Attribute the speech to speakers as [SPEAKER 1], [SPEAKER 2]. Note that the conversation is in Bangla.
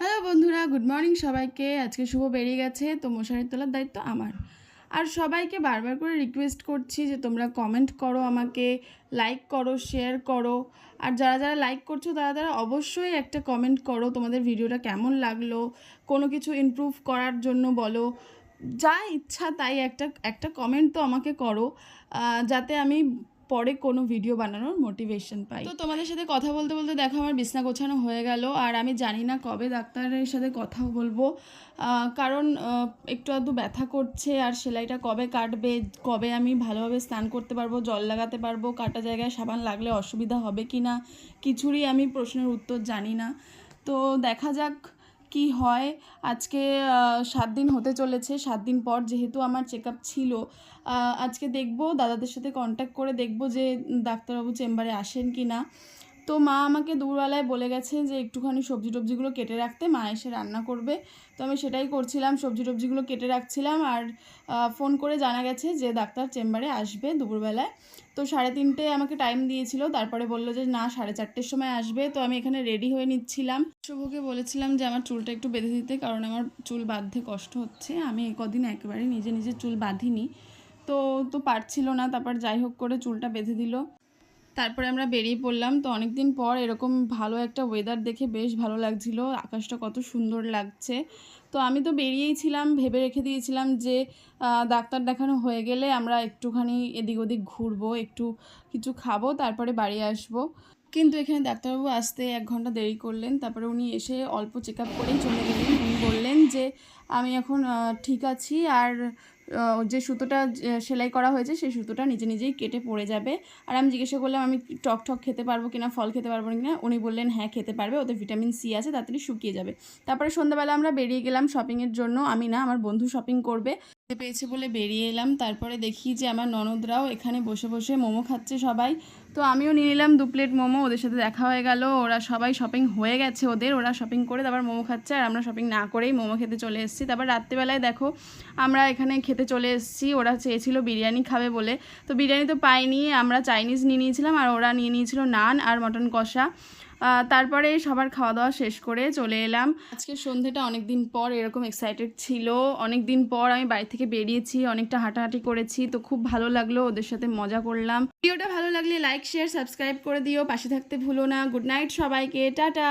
[SPEAKER 1] হ্যালো বন্ধুরা, গুড মর্নিং সবাইকে। আজকে শুভ বেরিয়ে গেছে, তো মশারি তোলার দায়িত্ব আমার। আর সবাইকে বারবার করে রিকোয়েস্ট করছি যে তোমরা কমেন্ট করো আমাকে লাইক করো শেয়ার করো। আর যারা যারা লাইক করছ, তারা তারা অবশ্যই একটা কমেন্ট করো তোমাদের ভিডিওটা কেমন লাগল, কোনো কিছু ইমপ্রুভ করার জন্য বলো। যা ইচ্ছা তাই একটা একটা কমেন্ট তো আমাকে করো। যাতে আমি পরে কোনো ভিডিও বানানোর মোটিভেশন পাই। তো তোমাদের সাথে কথা বলতে বলতে দেখো আমার বিছনা গোছানো হয়ে গেল, আর আমি জানি না কবে ডাক্তারের সাথে কথা বলব। কারণ একটু আধটু ব্যথা করছে, আর সেলাইটা কবে কাটবে, কবে আমি ভালোভাবে স্নান করতে পারব, জল লাগাতে পারব, কাটা জায়গায় সাবান লাগলে অসুবিধা হবে কি না কিছুরই আমি প্রশ্নের উত্তর জানি না। তো দেখা যাক কি হয়? আজকে সাত দিন হতে চলেছে। সাত দিন পর যেহেতু আমার চেক ছিল আজকে দেখব, দাদাদের সাথে কন্ট্যাক্ট করে দেখব যে ডাক্তারবাবু চেম্বারে আসেন কি না তো মা আমাকে দুপুরবেলায় বলে গেছে যে একটুখানি সবজি টবজিগুলো কেটে রাখতে, মা এসে রান্না করবে। তো আমি সেটাই করছিলাম, সবজি টবজিগুলো কেটে রাখছিলাম আর ফোন করে জানা গেছে যে ডাক্তার চেম্বারে আসবে দুপুরবেলায়। তো সাড়ে তিনটে আমাকে টাইম দিয়েছিল, তারপরে বলল যে না, সাড়ে চারটের সময় আসবে। তো আমি এখানে রেডি হয়ে নিচ্ছিলাম। শুভকে বলেছিলাম যে আমার চুলটা একটু বেঁধে দিতে, কারণ আমার চুল বাঁধতে কষ্ট হচ্ছে। আমি কদিন একেবারে নিজে নিজে চুল বাঁধিনি। তো তো পারছিল না, তারপর যাই হোক করে চুলটা বেঁধে দিল। তারপরে আমরা বেরিয়ে পড়লাম। তো অনেক দিন পর এরকম ভালো একটা ওয়েদার দেখে বেশ ভালো লাগছিল। আকাশটা কত সুন্দর লাগছে। তো আমি তো বেরিয়েই ছিলাম, ভেবে রেখে দিয়েছিলাম যে ডাক্তার দেখানো হয়ে গেলে আমরা একটুখানি এদিক ওদিক ঘুরবো, একটু কিছু খাব, তারপরে বাড়ি আসব। কিন্তু এখানে ডাক্তারবাবু আসতে এক ঘণ্টা দেরি করলেন। তারপরে উনি এসে অল্প চেক আপ করেই চলে গেলেন। উনি বললেন যে, আমি এখন ঠিক আছি। আর যে সুতোটা সেলাই করা হয়েছে, সেই সুতোটা নিজে নিজেই কেটে পড়ে যাবে। আর আমি জিজ্ঞাসা করলাম, আমি টক টক খেতে পারব কিনা, ফল খেতে পারব কিনা? উনি বললেন হ্যাঁ খেতে পারবে, ওতে ভিটামিন সি আছে, তাড়াতাড়ি শুকিয়ে যাবে। তারপরে সন্ধ্যাবেলা আমরা বেরিয়ে গেলাম শপিংয়ের জন্য। আমি না, আমার বন্ধু শপিং করবে। পেয়েছে বলে বেরিয়ে এলাম। তারপরে দেখি যে আমার ননদরাও এখানে বসে বসে মোমো খাচ্ছে সবাই। তো আমিও নিয়ে নিলাম দু প্লেট মোমো, ওদের সাথে দেখা হয়ে গেল। ওরা সবাই শপিং হয়ে গেছে ওদের, ওরা শপিং করে তারপর মোমো খাচ্ছে আর আমরা শপিং না করেই মোমো খেতে চলে এসেছি। তারপর রাত্রিবেলায় দেখো, আমরা এখানে খেতে চলে এসেছি, ওরা চেয়েছিল বিরিয়ানি খাবে বলে। তো বিরিয়ানি তো পাইনি, আমরা চাইনিজ নিয়ে নিয়েছিলাম আর ওরা নিয়ে নিয়েছিল নান আর মটন কষা। তারপরে সবার খাওয়া দাওয়া শেষ করে চলে এলাম। আজকে সন্ধ্যেটা অনেক দিন পর এরকম এক্সাইটেড ছিল। অনেক দিন পর আমি বাড়ি থেকে বেরিয়েছি, অনেকটা হাঁটাহাঁটি করেছি। তো খুব ভালো লাগল ওদের সাথে মজা করলাম। ভিডিওটা ভালো লাগলে লাইক শেয়ার সাবস্ক্রাইব করে দিও। পাশে থাকতে ভুলো না। গুড নাইট সবাইকে। টাটা।